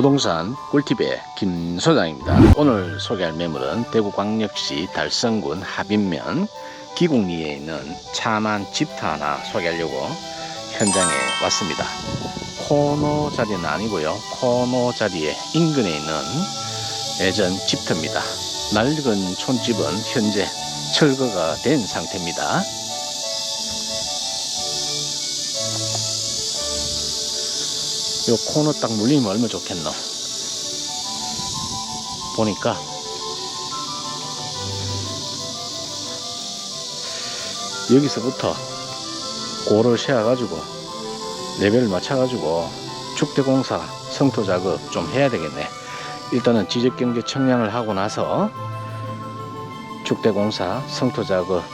부동산 꿀팁의 김 소장입니다. 오늘 소개할 매물은 대구광역시 달성군 합인면 기곡리에 있는 차만 집터 하나 소개하려고 현장에 왔습니다. 코너 자리는 아니고요. 코너 자리에 인근에 있는 예전 집터입니다. 낡은 촌집은 현재 철거가 된 상태입니다. 요 코너 딱 물리면 얼마 좋겠노? 보니까. 여기서부터 고를 세워 가지고 레벨을 맞춰 가지고 축대공사 성토 작업 좀 해야 되겠네. 일단은 지적경제 청량을 하고 나서 축대공사 성토 작업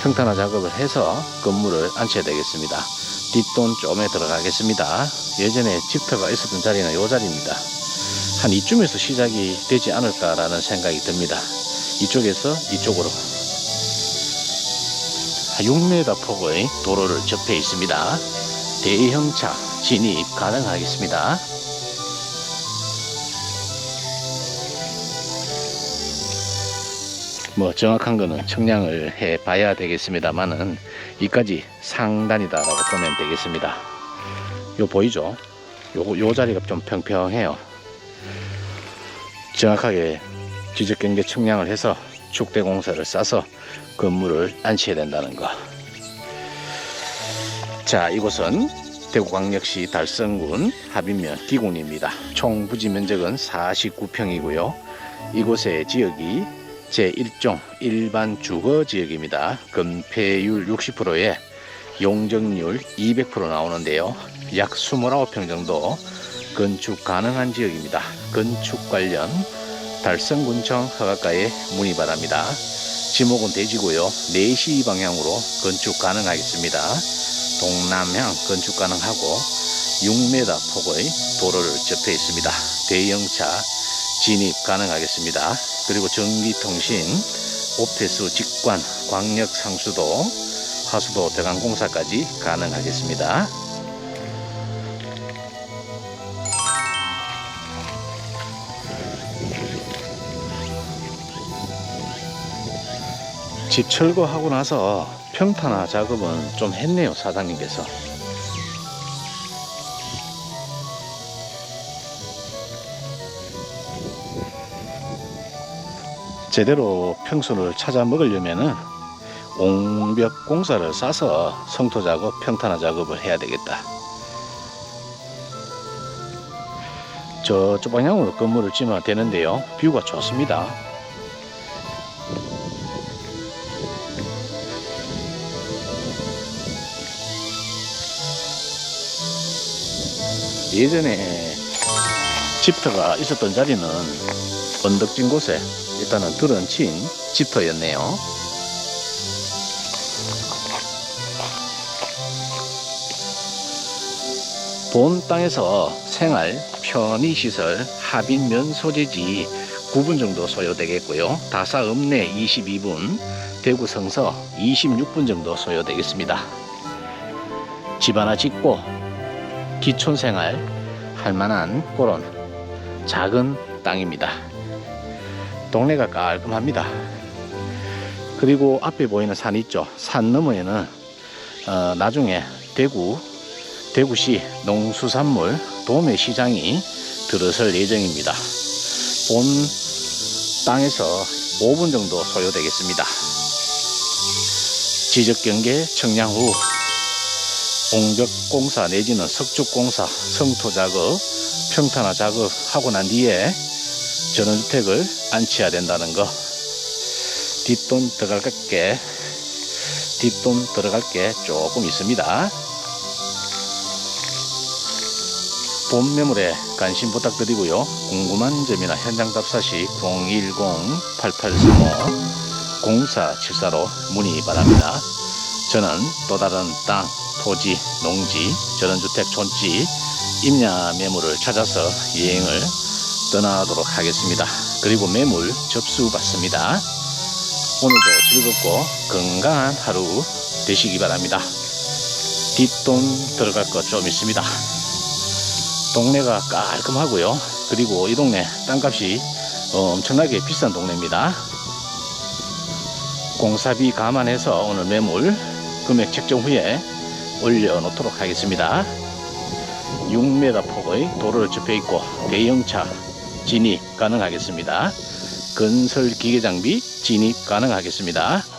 평탄화 작업을 해서 건물을 안쳐야 되겠습니다 뒷돈 좀에 들어가겠습니다. 예전에 집터가 있었던 자리는 이 자리입니다. 한 이쯤에서 시작이 되지 않을까라는 생각이 듭니다. 이쪽에서 이쪽으로 6m 폭의 도로를 접해 있습니다. 대형차 진입 가능하겠습니다. 뭐 정확한 거는 청량을 해 봐야 되겠습니다만은 이까지 상단이다라고 보면 되겠습니다. 요 보이죠? 요, 요 자리가 좀 평평해요. 정확하게 지적 경계 청량을 해서 축대 공사를 싸서 건물을 안치해야 된다는 거. 자, 이곳은 대구광역시 달성군 합인면 기군입니다. 총 부지 면적은 49평이고요. 이곳의 지역이 제1종 일반 주거 지역입니다. 건폐율 60%에 용적률 200% 나오는데요. 약 29평 정도 건축 가능한 지역입니다. 건축 관련 달성군청 허가가에 문의 바랍니다. 지목은 대지고요. 4시 방향으로 건축 가능하겠습니다. 동남향 건축 가능하고 6m 폭의 도로를 접해 있습니다. 대형차 진입 가능하겠습니다. 그리고 전기통신, 오페스 직관, 광역 상수도, 하수도 대강 공사까지 가능하겠습니다. 집 철거하고 나서 평탄화 작업은 좀 했네요, 사장님께서. 제대로 평수를 찾아 먹으려면은 옹벽 공사를 싸서 성토 작업, 평탄화 작업을 해야 되겠다. 저쪽 방향으로 건물을 지으면 되는데요. 뷰가 좋습니다. 예전에 집터가 있었던 자리는 언덕진 곳에 일단은 들은 친 집터였네요. 본 땅에서 생활, 편의시설, 합인 면 소재지 9분 정도 소요되겠고요. 다사 읍내 22분, 대구 성서 26분 정도 소요되겠습니다. 집 하나 짓고 기촌 생활 할 만한 그런 작은 땅입니다. 동네가 깔끔합니다. 그리고 앞에 보이는 산 있죠. 산 너머에는 어, 나중에 대구 대구시 농수산물 도매시장이 들어설 예정입니다. 본 땅에서 5분 정도 소요되겠습니다. 지적경계 청량 후 공벽공사 내지는 석축공사, 성토작업, 평탄화 작업하고 난 뒤에 전원주택을 안치해야 된다는 거. 뒷돈 들어갈 게, 뒷돈 들어갈 게 조금 있습니다. 본 매물에 관심 부탁드리고요. 궁금한 점이나 현장 답사시 010-8835-0474로 문의 바랍니다. 저는 또 다른 땅, 토지, 농지, 전원주택, 촌지, 임야 매물을 찾아서 여행을 떠나도록 하겠습니다. 그리고 매물 접수 받습니다. 오늘도 즐겁고 건강한 하루 되시기 바랍니다. 뒷돈 들어갈 것 좀 있습니다. 동네가 깔끔하고요. 그리고 이 동네 땅값이 어, 엄청나게 비싼 동네입니다. 공사비 감안해서 오늘 매물 금액 책정 후에 올려놓도록 하겠습니다. 6m 폭의 도로를 접해 있고 대형차 진입 가능하겠습니다. 건설 기계 장비 진입 가능하겠습니다.